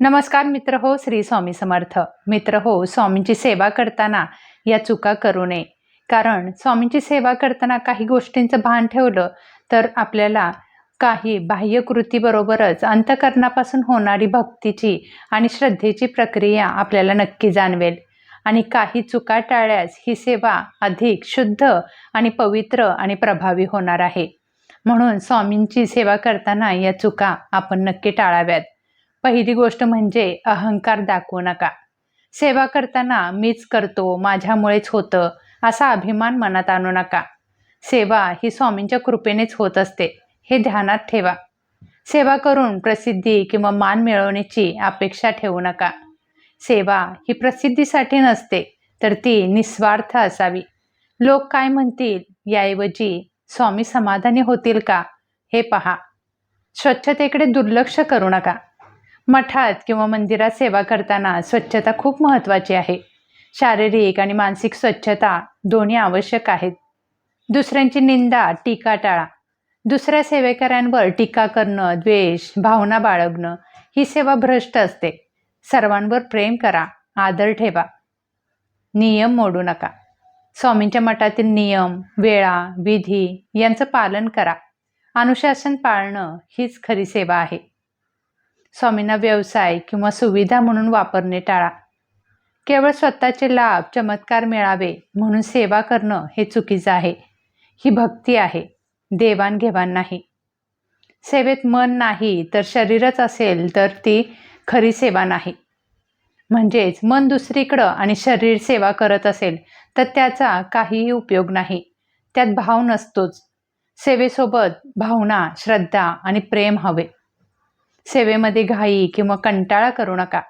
नमस्कार मित्र हो श्री स्वामी समर्थ. मित्र हो स्वामींची सेवा करताना या चुका करू नये. कारण स्वामींची सेवा करताना काही गोष्टींचं भान ठेवलं तर आपल्याला काही बाह्यकृतीबरोबरच अंतकरणापासून होणारी भक्तीची आणि श्रद्धेची प्रक्रिया आपल्याला नक्की जाणवेल. आणि काही चुका टाळल्यास ही सेवा अधिक शुद्ध आणि पवित्र आणि प्रभावी होणार आहे. म्हणून स्वामींची सेवा करताना या चुका आपण नक्की टाळाव्यात. पहिली गोष्ट म्हणजे अहंकार दाखवू नका. सेवा करताना मीच करतो माझ्यामुळेच होतं असा अभिमान मनात आणू नका. सेवा ही स्वामींच्या कृपेनेच होत असते हे ध्यानात ठेवा. सेवा करून प्रसिद्धी किंवा मान मिळवण्याची अपेक्षा ठेवू नका. सेवा ही प्रसिद्धीसाठी नसते तर ती निस्वार्थ असावी. लोक काय म्हणतील याऐवजी स्वामी समाधानी होतील का? हे पहा. स्वच्छतेकडे दुर्लक्ष करू नका. मठात किंवा मंदिरात सेवा करताना स्वच्छता खूप महत्त्वाची आहे. शारीरिक आणि मानसिक स्वच्छता दोन्ही आवश्यक आहेत. दुसऱ्यांची निंदा टीका टाळा. दुसऱ्या सेवेकऱ्यांवर टीका करणं द्वेष भावना बाळगणं ही सेवा भ्रष्ट असते. सर्वांवर प्रेम करा आदर ठेवा. नियम मोडू नका. स्वामींच्या मठातील नियम वेळा विधी यांचं पालन करा. अनुशासन पाळणं हीच खरी सेवा आहे. स्वामींना व्यवसाय किंवा सुविधा म्हणून वापरणे टाळा. केवळ स्वतःचे लाभ चमत्कार मिळावे म्हणून सेवा करणं हे चुकीचं आहे. ही भक्ती आहे. देवाणघेवाण नाही. सेवेत मन नाही तर शरीरच असेल तर ती खरी सेवा नाही. म्हणजेच मन दुसरीकडं आणि शरीर सेवा करत असेल तर त्याचा काहीही उपयोग नाही. त्यात भाव नसतोच. सेवेसोबत भावना श्रद्धा आणि प्रेम हवे. सेवेमध्ये घाई किंवा कंटाळा करू नका.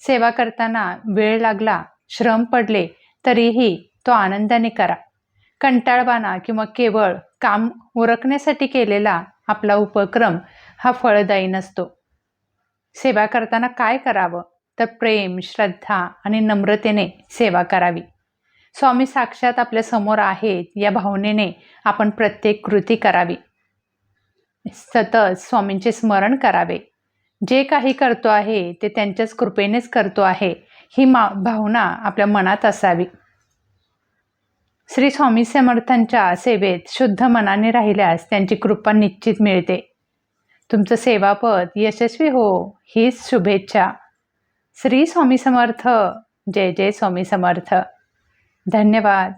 सेवा करताना वेळ लागला श्रम पडले तरीही तो आनंदाने करा. कंटाळवाना किंवा केवळ काम उरकण्यासाठी केलेला आपला उपक्रम हा फळदायी नसतो. सेवा करताना काय करावं? तर प्रेम श्रद्धा आणि नम्रतेने सेवा करावी. स्वामी साक्षात आपल्यासमोर आहेत या भावनेने आपण प्रत्येक कृती करावी. सतत स्वामींचे स्मरण करावे. जे काही करतो आहे ते त्यांच्याच कृपेनेच करतो आहे ही मा भावना आपल्या मनात असावी. श्री स्वामी समर्थांच्या सेवेत शुद्ध मनाने राहिल्यास त्यांची कृपा निश्चित मिळते. तुमचं सेवापद यशस्वी हो हीच शुभेच्छा. श्री स्वामी समर्थ. जय जय स्वामी समर्थ. धन्यवाद.